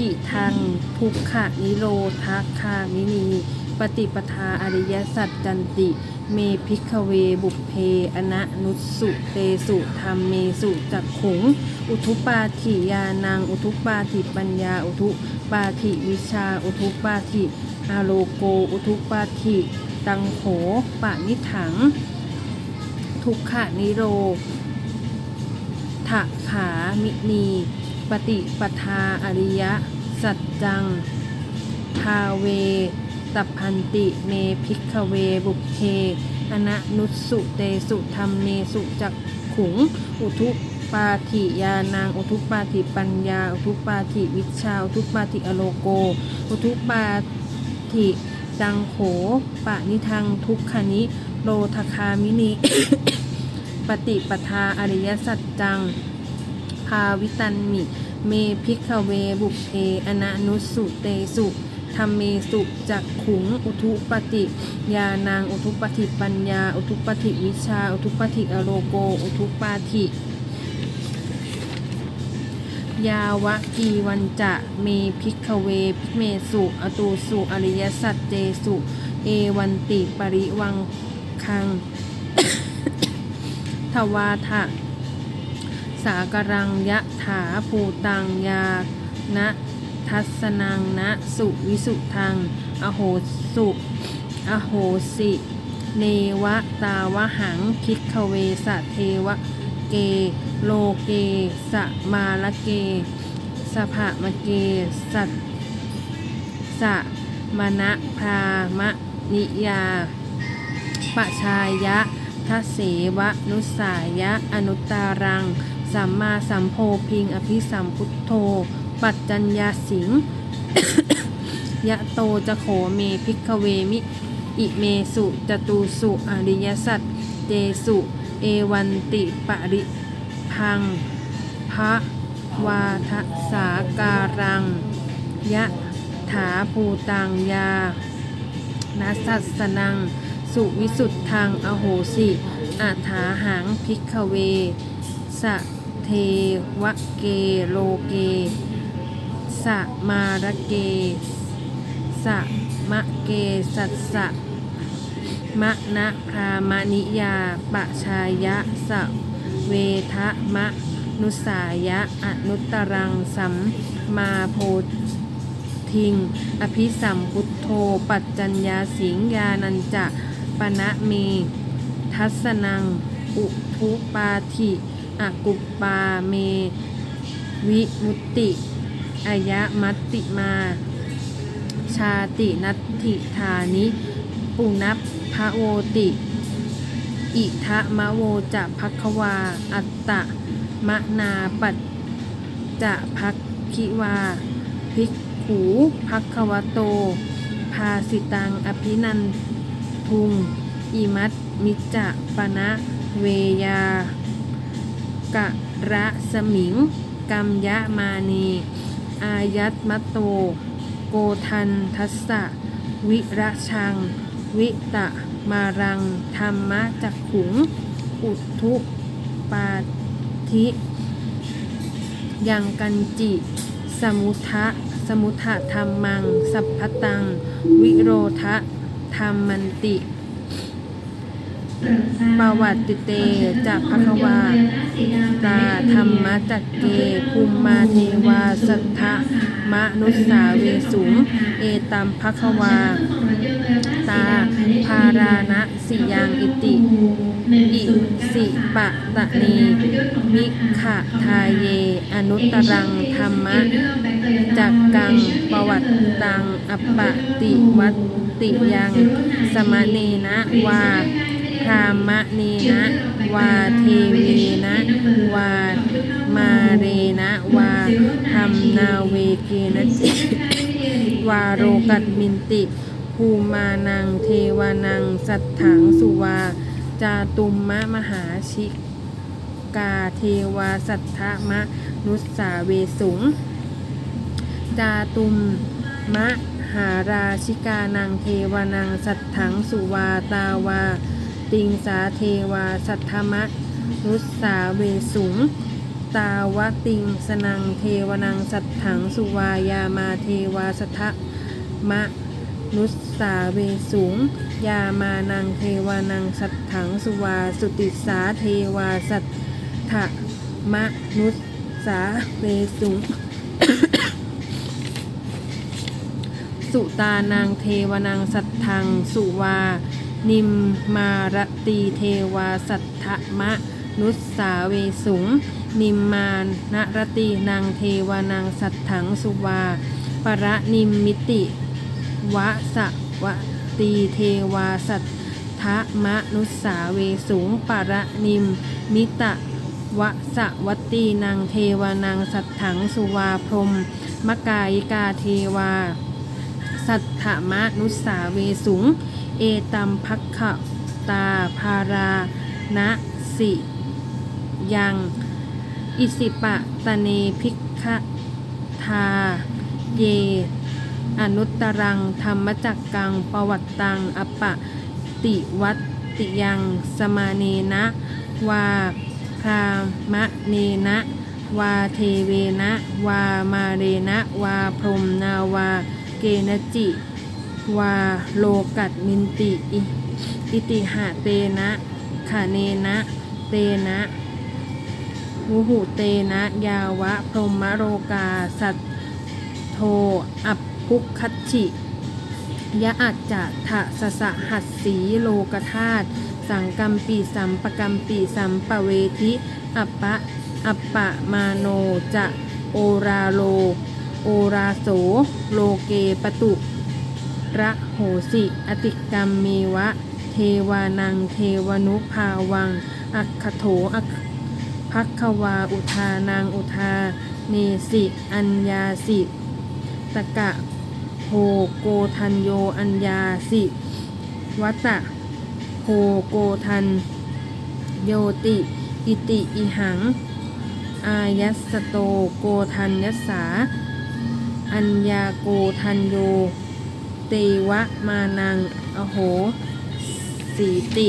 อิทังทุกขะนิโรธคามินี ปฏิปทาอริยสัจจันติ เมพิกเวบุพเพอนะนุสุเตสุธรรมเมสุจักขุง อุทุปาถิยานัง อุทุปาถิปัญญา อุทุปาถิวิชา อุทุปาถิอาโลโก อุทุปาถิตังโขปะนิถัง ทุกขะนิโรถขามินี ปฏิปทาอริยสัจจัง ทาเว ตัพพันติเมพิกเวบุเพอนะนุสุเตสุธรรมเมสุจักขุง อุทุปาถิยานาง อุทุปาถิปัญญา อุทุปาถิวิชา อุทุปาถิอโลโก อุทุปาถิจังโขปะนิทังทุกขนิโรทคามินี ปฏิปทาอริยสัจจัง ภาวิตันมิ เมพิกเวบุเพ อนะนุสุเตสุธรรมเมสุจักขุง อุทุปติยานาง อุทุปติปัญญา อุทุปติวิชา อุทุปติอโลโก อุทุปาทิยาวะกีวันจะเมพิกเวพิเมสุอตูสุอริยสัจเจสุ เอวันติปริวังคัง ทวาทะ สากรังยะถาภูตังยานะทัสนังนะสุวิสุทัง อโหสุ อโหสิ เนวะตาวหังคิกขเวสะเทวะเก โลเกสะมาละเก สภะมะเก สัตสะมณะพามะนิยาปชายะทเสวะนุสายะ อนุตารัง สัมมาสัมโพพิง อภิสัมพุทโธ ปัจจัญญาสิง ยะโตจะโขเมพิกขเวมิ อิเมสุจตุสุอริยสัจเจสุ เอวันติปริพัง พระวาทสาการัง ยะถาภูตังยานัสสัสนัง สุวิสุทธัง อโหสิ อาถาหังพิกขเวสะ วเกโลเกสะมาระเกสะมะเกสัสสะมะนะพรามนิยาปะชายะสะเวทะมะนุสายะอนุตรังสัมมาโพทิง อภิสัมพุทโธ ปัจจัญญาสิงยานันจะปณะเม ทัสนัง อุทุปาทิ อากุปปาเม วิมุตติอายะมัตติมา ชาตินัตถิธานิปุนับพระโวติ อิทะมะโวจะพักควา อัตตะมะนาปัจจะพักคิวา ภิกขูพักควโต ภาสิตังอภินันทุงอิมัตมิจจะปณะเวยา กะระสมิง กัมยะมานี อายัตมะโต โกทันทัสสะ วิระชัง วิตะมารัง ธรรมะจักขุง อุทุปาทิยังกันจิ สมุทะ สมุทะธรรมัง สัพพตัง วิโรทะธรรมันติปวัตติเตจากภควาตาธรร มจักเกภูมิมาเทวาสัทธะมนุสาเวสุงเอตัมภควา ตาภาราณะสิยังอิติ อิสิปะตะเนมิขะทาเย อนุตรังธรรมะจักกังปวัตตังอปปติวัตติยัง สมะเนนะวาามะเนนะวาเทเวนะวามาเรนะวาธรรมนาเวเกนะจิวาโรกัตมินติภูมานังเทวานังสัทถังสุวา จาตุมมะมหาชิกาเทวาสัทธมะนุสสาเวสุง จาตุมมะหาราชิกานังเทวานังสัทถังสุวาตาวา ติงสาเทวา สัทธมะนุสสาเวสุง ตาวติงสนังเทวนังสัตถังสุวายามาเทวาสัทะมะนุสสาเวสุง ยามานังเทวานังสัตถังสุวาสุติสาเทวาสัตถะมะนุสสาเวสุง สุตานางเทวนังสัทธังสุวา นิมมารตีเทวาสัทธมะ นุสสาเวสุง นิมมานรตีนางเทวานังสัทถังสุวา ปรนิมมิติ วะสะวะตีเทวาสัทธมะนุสสาเวสุง ปรนิมมิตะวะสะวัตตีนางเทวานังสัทถังสุวาพรมมกายิกาเทวา สัทธมะนุสสาเวสุง เอตัมพักขตาภารานะสิยัง อิสิปะตะเนพิกขทา เย อนุตรัง ธรรมจักกัง ประวัตตัง อปะติวัตติยัง สมาเนนะ วาพรามะเนนะ วาเทเวนะ วามาเรนะ วาพรมนาวา เกณจิ วาโลกัตมินติอิติหะเตนะขาเนนะเตนะมุหุเตนะ ยาวะ พรหมโรกา สัตโท อัปพุกคัตฉิยะอัจจะทะสสะหัสสีโลกธาตุสังกัมปีสัมปกัมปีสัมปเวทิ อัปปะ อัปปะมาโนจะโอราโล โอราโส โลเกปตุ ระโหสิ อติกรรมเมวะ เทวานังเทวนุภาวัง อัคโถอัคพักควาอุทานังอุทา เนสิ อัญญาสิ ตะกะโพโกทันโยอัญญาสิวัตะโพโกทัน โยติ อิติอิหัง อายัสโตโกทันยสสาอัญญาโกทันโย เตวะมานัง อโหสีติ